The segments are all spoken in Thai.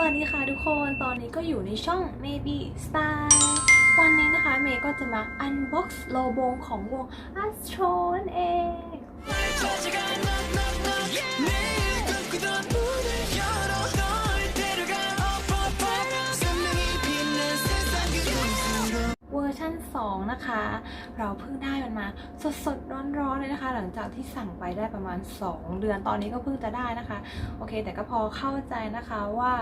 สวัสดีค่ะทุกคน ตอนนี้ก็อยู่ในช่อง Maybe Style วันนี้นะคะเมย์ก็จะมา unbox โลโบของวง Astro นั่นเอง นะคะ เราเพิ่งได้มันมาสดสดๆร้อนๆเลยนะคะ หลังจากที่สั่งไปได้ประมาณ 2 เดือนตอนนี้ก็เพิ่งจะได้นะคะ โอเค แต่ก็พอเข้าใจนะคะว่า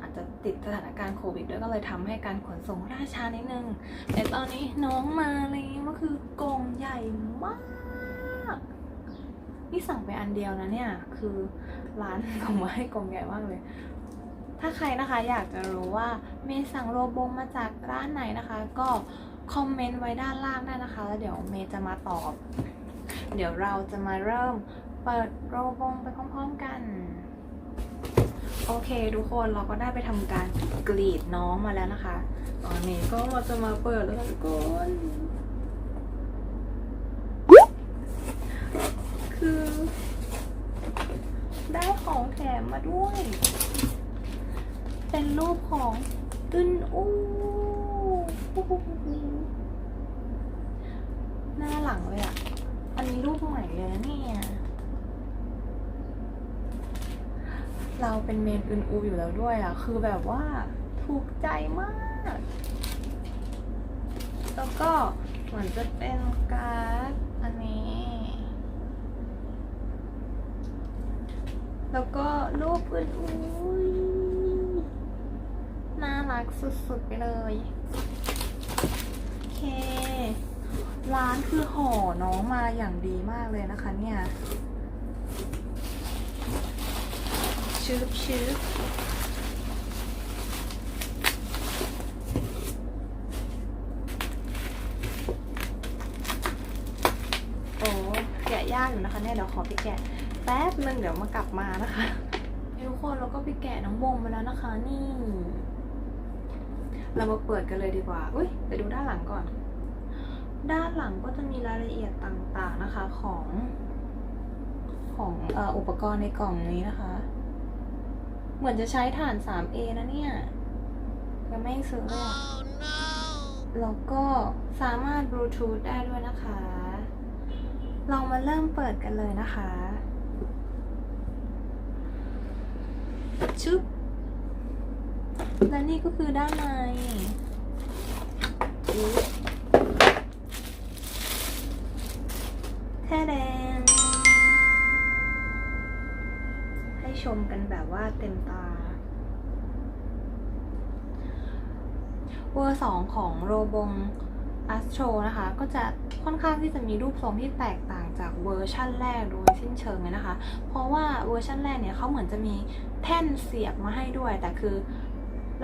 อาจจะติดสถานการณ์โควิดด้วยก็เลยทำให้การขนส่งล่าช้านิดนึงแต่ตอนนี้น้องมาแล้วก็คือกล่องใหญ่มากนี่สั่งไปอันเดียวนะเนี่ยคือร้านส่งมาให้กล่องใหญ่มากเลยถ้าใครนะคะอยากจะรู้ว่าเมย์สั่งโรบงมาจากร้านไหนนะคะ ก็ คอมเมนต์ไว้ด้านล่างได้นะคะ แล้วเดี๋ยวเมย์จะมาตอบ เดี๋ยวเราจะมาเริ่มเปิดโรบงไปพร้อมๆกัน โอเค ทุกคนเราก็ได้ไปทำการกรีดน้องมาแล้วนะคะตอนนี้ก็จะมาเปิดแล้วค่ะทุกคนคือ ได้ของแถมมาด้วย เป็นรูปของอึนอู้ หน้าหลังเลยอะ่ะ อันนี้รูปใหม่เลยนะเนี่ย เราเป็นเมนอึนอูอยู่แล้วด้วยอะ่ะ คือแบบว่าถูกใจมาก แล้วก็เหมือนจะเป็นการ์ดอันนี้ แล้วก็รูปอึนอูน่ารักสุดๆไปเลย โอเค ร้านคือห่อน้องมาอย่างดีมากเลยนะคะเนี่ยชืบชืบโอ้แกะยากอยู่นะคะเนี่ยเดี๋ยวขอไปแกะแป๊บนึงเดี๋ยวมากลับมานะคะทุกคนเราก็ไปแกะน้องบงมาแล้วนะคะ นี่ เรามาเปิดกันเลยดีกว่า อุ้ยไปดูด้านหลังก่อน ด้านหลังก็จะมีรายละเอียดต่างๆนะคะของของเอ่ออุปกรณ์ในกล่องนี้นะคะ เหมือนจะใช้ฐาน 3A นะเนี่ยยังไม่ซื้อเลยอะแล้วก็สามารถบลูทูธได้ด้วยนะคะ เรามาเริ่มเปิดกันเลยนะคะชึบและนี่ก็คือด้านในอุ๊ยแท้แดง ให้ชมกันแบบว่าเต็มตา เวอร์สองของโรบง Astro นะคะ ก็จะค่อนข้างที่จะมีรูปทรงที่แตกต่างจากเวอร์ชั่นแรกโดยสิ้นเชิงเลยนะคะ เพราะว่าเวอร์ชั่นแรกเนี่ยเขาเหมือนจะมีแท่นเสียบมาให้ด้วย แต่คือ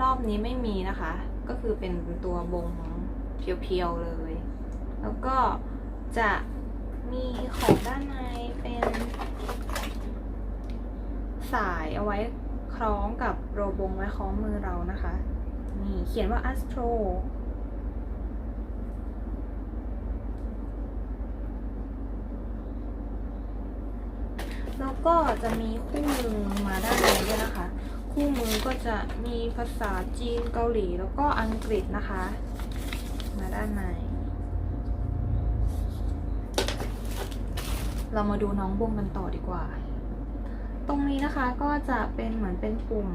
รอบนี้ไม่มีนะคะ ก็คือเป็นตัวบงเพียวๆเลย แล้วก็จะ มีของด้านในเป็นสายเอาไว้คล้องกับโรบงไว้คล้องมือเรานะคะ นี่เขียนว่า Astro แล้วก็จะมีคู่มือมาด้านในด้วยนะคะ คู่มือก็จะมีภาษาจีนเกาหลีแล้วก็อังกฤษนะคะ มาด้านใน เรามาดูน้องบงกันต่อดีกว่า ตรงนี้นะคะก็จะเป็นเหมือนเป็นปุ่ม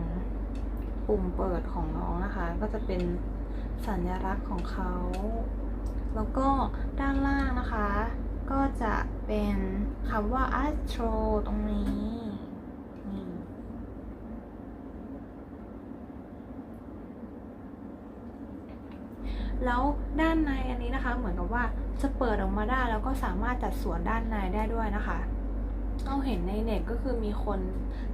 ปุ่มเปิดของน้องนะคะ ก็จะเป็นสัญลักษณ์ของเขา แล้วก็ด้านล่างนะคะ ก็จะเป็นคำว่า astro ตรงนี้ แล้วด้านในอันนี้นะคะ เหมือนกับว่าจะเปิดออกมาได้แล้วก็สามารถจัดสวนด้านในได้ด้วยนะคะเราเห็นในเน็ตก็คือมีคน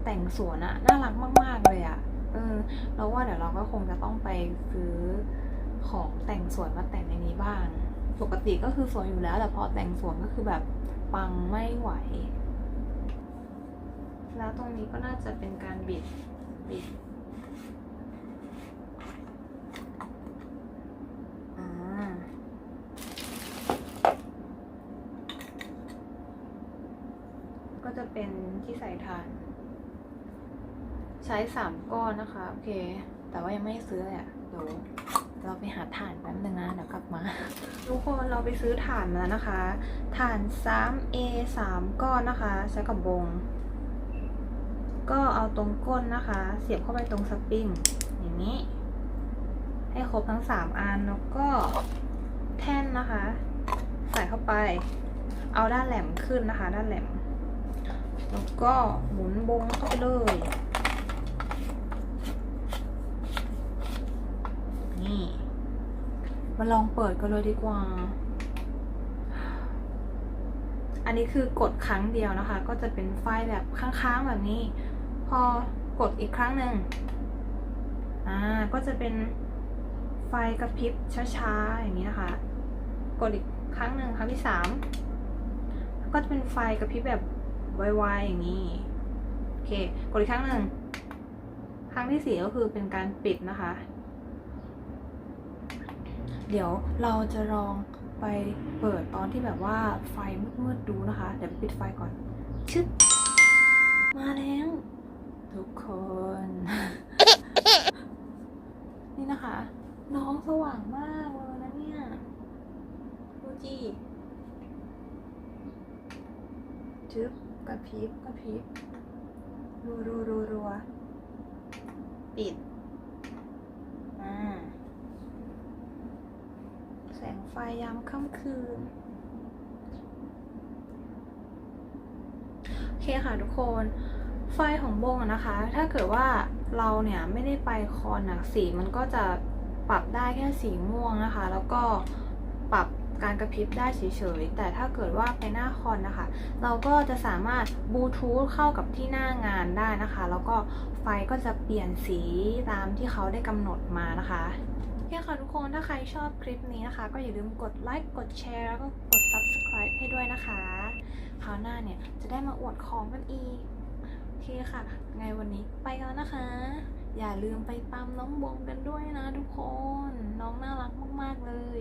แต่งสวนอะน่ารักมาก ๆ เลยอะเออเราว่าเดี๋ยวเราก็คงจะต้องไปซื้อของแต่งสวนมาแต่งในนี้บ้าง ปกติก็คือสวยอยู่แล้ว แต่พอแต่งสวนก็คือแบบปังไม่ไหว แล้วตรงนี้ก็น่าจะเป็นการบิดบิดอ่า ก็จะเป็นที่ใส่ถ่าน ใช้สามก้อนนะคะ โอเค แต่ว่ายังไม่ซื้อเลยอะเดี๋ยวเราไปหาถ่านแป๊บนึงนะเดี๋ยวกลับมา ทุกคนเราไปซื้อถ่านมาแล้วนะคะถ่าน 3A 3 ก้อนนะคะ ใช้กับบง ก็เอาตรงก้นนะคะ เสียบเข้าไปตรงสปริงอย่างนี้ ให้ครบทั้ง 3 อันแล้วก็แท่นนะคะ ใส่เข้าไป เอาด้านแหลมขึ้นนะคะ ด้านแหลม แล้วก็หมุนบงเข้าไปเลย นี่ มาลองเปิดกันเลยดีกว่า อันนี้คือกดครั้งเดียวนะคะ ก็จะเป็นไฟแบบค้างๆแบบนี้ พอกดอีกครั้งหนึ่งอ่า ก็จะเป็นไฟกระพริบช้าๆอย่างนี้นะคะ กดอีกครั้งหนึ่งครั้งที่สามก็จะเป็นไฟกระพริบแบบ ไวๆอย่างนี้ โอเค กดอีกครั้งหนึ่ง ครั้งที่สี่ก็คือเป็นการปิดนะคะ เดี๋ยวเราจะลองไปเปิดตอนที่แบบว่าไฟมืดๆดูนะคะ เดี๋ยวปิดไฟก่อน ชึบมาแล้ว ทุกคน นี่นะคะ น้องสว่างมากเลยนะเนี่ยดูจีชึบ กระพริบกระพริบรัวรัวรัวรัวปิดอ่าแสงไฟยามค่ำคืน โอเคค่ะทุกคนไฟของบงอะนะคะ ถ้าเกิดว่าเราเนี่ยไม่ได้ไปคอนอะสีมันก็จะปรับได้แค่สีม่วงนะคะ แล้วก็ปรับ การกระพริบได้เฉยๆ แต่ถ้าเกิดว่าไปหน้าคอนนะคะ เราก็จะสามารถบลูทูธเข้ากับที่หน้างานได้นะคะ แล้วก็ไฟก็จะเปลี่ยนสีตามที่เขาได้กำหนดมานะคะโอเคค่ะทุกคนถ้าใครชอบคลิปนี้นะคะ ก็อย่าลืมกดไลค์กดแชร์แล้วก็กด subscribe ให้ด้วยนะคะคราวหน้าเนี่ยจะได้มาอวดของกันอีกโอเคค่ะไงวันนี้ไปแล้วนะคะ อย่าลืมไปตามน้องบงกันด้วยนะทุกคน น้องน่ารักมากๆเลย